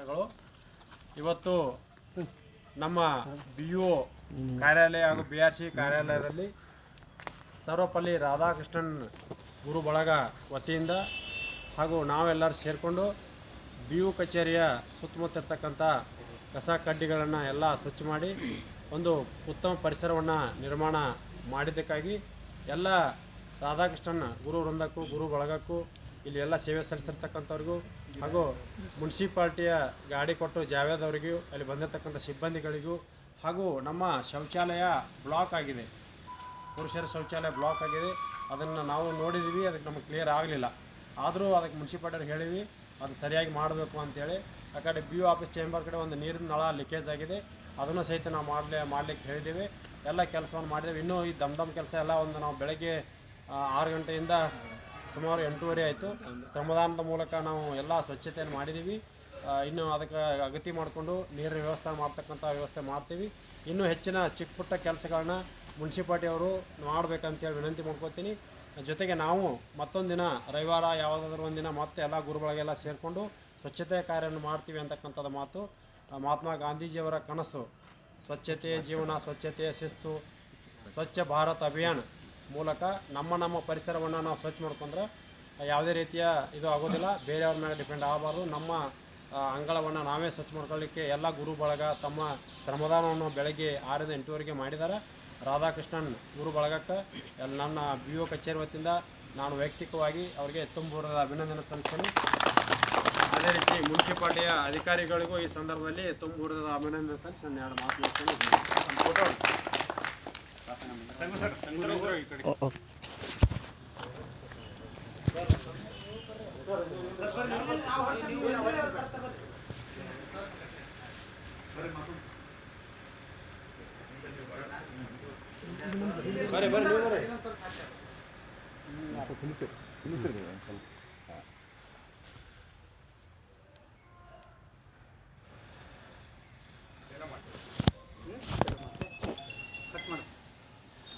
ಗಳು ಇವತ್ತು ನಮ್ಮ ಬಿ ಯು ಕಾರ್ಯಾಲಯ ಹಾಗೂ ಬಿ ಆರ್ ಸಿ ಕಾರ್ಯಾಲಯದಲ್ಲಿ ಸರ್ವಪಲ್ಲಿ ರಾಧಾಕೃಷ್ಣನ್ ಗುರು ಬಳಗ ವತಿಯಿಂದ ಹಾಗೂ ನಾವೆಲ್ಲರೂ ಸೇರಿಕೊಂಡು ಬಿ ಯು ಕಚೇರಿಯ ಸುತ್ತಮುತ್ತ ಇರ್ತಕ್ಕಂಥ ಕಸ ಕಡ್ಡಿಗಳನ್ನು ಎಲ್ಲ ಸ್ವಚ್ಛ ಮಾಡಿ ಒಂದು ಉತ್ತಮ ಪರಿಸರವನ್ನು ನಿರ್ಮಾಣ ಮಾಡಿದ್ದಕ್ಕಾಗಿ ಎಲ್ಲ ರಾಧಾಕೃಷ್ಣನ್ ಗುರು ವೃಂದಕ್ಕೂ, ಗುರು ಬಳಗಕ್ಕೂ ಇಲ್ಲಿ ಎಲ್ಲ ಸೇವೆ ಸಲ್ಲಿಸಿರ್ತಕ್ಕಂಥವ್ರಿಗೂ ಹಾಗೂ ಮುನ್ಸಿಪಾಲ್ಟಿಯ ಗಾಡಿ ಕೊಟ್ಟು ಜಾವೇದ್ ಅವರಿಗೂ ಅಲ್ಲಿ ಬಂದಿರತಕ್ಕಂಥ ಸಿಬ್ಬಂದಿಗಳಿಗೂ ಹಾಗೂ ನಮ್ಮ ಶೌಚಾಲಯ ಬ್ಲಾಕ್ ಆಗಿದೆ. ಪುರುಷರ ಶೌಚಾಲಯ ಬ್ಲಾಕ್ ಆಗಿದೆ. ಅದನ್ನು ನಾವು ನೋಡಿದ್ದೀವಿ ಅದಕ್ಕೆ ನಮಗೆ ಕ್ಲಿಯರ್ ಆಗಲಿಲ್ಲ. ಆದರೂ ಅದಕ್ಕೆ ಮುನ್ಸಿಪಾಲ್ಟಿಯವ್ರು ಹೇಳಿವಿ ಅದು ಸರಿಯಾಗಿ ಮಾಡಬೇಕು ಅಂತೇಳಿ. ಆ ಕಡೆ ಬಿ ಯು ಆಫೀಸ್ ಚೇಂಬರ್ ಕಡೆ ಒಂದು ನೀರಿನ ನಳ ಲೀಕೇಜ್ ಆಗಿದೆ. ಅದನ್ನು ಸಹಿತ ನಾವು ಮಾಡಲೇ, ಮಾಡಲಿಕ್ಕೆ ಹೇಳಿದ್ದೀವಿ ಎಲ್ಲ ಕೆಲಸವನ್ನು ಮಾಡಿದ್ದೇವೆ ಇನ್ನೂ ಈ ದಮ್ ದಮ್ ಕೆಲಸ ಎಲ್ಲ ಒಂದು ನಾವು ಬೆಳಗ್ಗೆ ಆರು ಗಂಟೆಯಿಂದ ಸುಮಾರು ಎಂಟೂವರೆ ಆಯಿತು. ಶ್ರಮದಾನದ ಮೂಲಕ ನಾವು ಎಲ್ಲ ಸ್ವಚ್ಛತೆಯನ್ನು ಮಾಡಿದ್ದೀವಿ ಇನ್ನು ಅದಕ್ಕೆ ಅಗತಿ ಮಾಡಿಕೊಂಡು ನೀರಿನ ವ್ಯವಸ್ಥೆ ಮಾಡ್ತಕ್ಕಂಥ ವ್ಯವಸ್ಥೆ ಮಾಡ್ತೀವಿ. ಇನ್ನೂ ಹೆಚ್ಚಿನ ಚಿಕ್ಕ ಪುಟ್ಟ ಕೆಲಸಗಳನ್ನ ಮುನ್ಸಿಪಾಲ್ಟಿಯವರು ಮಾಡಬೇಕಂತೇಳಿ ವಿನಂತಿ ಮಾಡ್ಕೋತೀನಿ. ಜೊತೆಗೆ ನಾವು ಮತ್ತೊಂದು ದಿನ, ರವಿವಾರ ಯಾವುದಾದ್ರೂ ಒಂದಿನ ಮತ್ತೆ ಎಲ್ಲ ಗುರುಗಳಿಗೆಲ್ಲ ಸೇರಿಕೊಂಡು ಸ್ವಚ್ಛತೆ ಕಾರ್ಯವನ್ನು ಮಾಡ್ತೀವಿ ಅಂತಕ್ಕಂಥದ್ದು ಮಾತು. ಮಹಾತ್ಮ ಗಾಂಧೀಜಿಯವರ ಕನಸು. ಸ್ವಚ್ಛತೆಯ ಜೀವನ ಸ್ವಚ್ಛತೆಯ ಶಿಸ್ತು, ಸ್ವಚ್ಛ ಭಾರತ್ ಅಭಿಯಾನ. ಮೂಲಕ ನಮ್ಮ ನಮ್ಮ ಪರಿಸರವನ್ನು ನಾವು ಸ್ವಚ್ಛ ಮಾಡ್ಕೊಂಡ್ರೆ ಯಾವುದೇ ರೀತಿಯ ಇದು ಆಗೋದಿಲ್ಲ. ಬೇರೆಯವ್ರ ಮೇಲೆ ಡಿಪೆಂಡ್ ಆಗಬಾರ್ದು. ನಮ್ಮ ಅಂಗಳವನ್ನು ನಾವೇ ಸ್ವಚ್ಛ ಮಾಡ್ಕೊಳ್ಳಿಕ್ಕೆ ಎಲ್ಲ ಗುರು ಬಳಗ ತಮ್ಮ ಶ್ರಮದಾನವನ್ನು ಬೆಳಗ್ಗೆ ಆರರಿಂದ ಎಂಟುವರೆಗೆ ಮಾಡಿದ್ದಾರೆ. ರಾಧಾಕೃಷ್ಣನ್ ಗುರು ಬಳಗಕ್ಕೆ ಎಲ್ಲ ನನ್ನ ಬಿ ಒ ಕಚೇರಿ ವತಿಯಿಂದ ನಾನು ವೈಯಕ್ತಿಕವಾಗಿ ಅವರಿಗೆ ತುಂಬೂರದ ಅಭಿನಂದನೆ ಸಲ್ಲಿಸ್ತೇನೆ. ಅದೇ ರೀತಿ ಮುನ್ಸಿಪಾಲಿಟಿಯ ಅಧಿಕಾರಿಗಳಿಗೂ ಈ ಸಂದರ್ಭದಲ್ಲಿ ತುಂಬೂರದ ಅಭಿನಂದನೆ ಸಲ್ಲಿಸಿ ನಾನು ಎರಡು ಮಾತು ಹೇಳ್ತೇನೆ ಫೋಟೋ ಬರ್ರಿ ಬರ್ರಿ ನೀವು ಬರ್ರಿ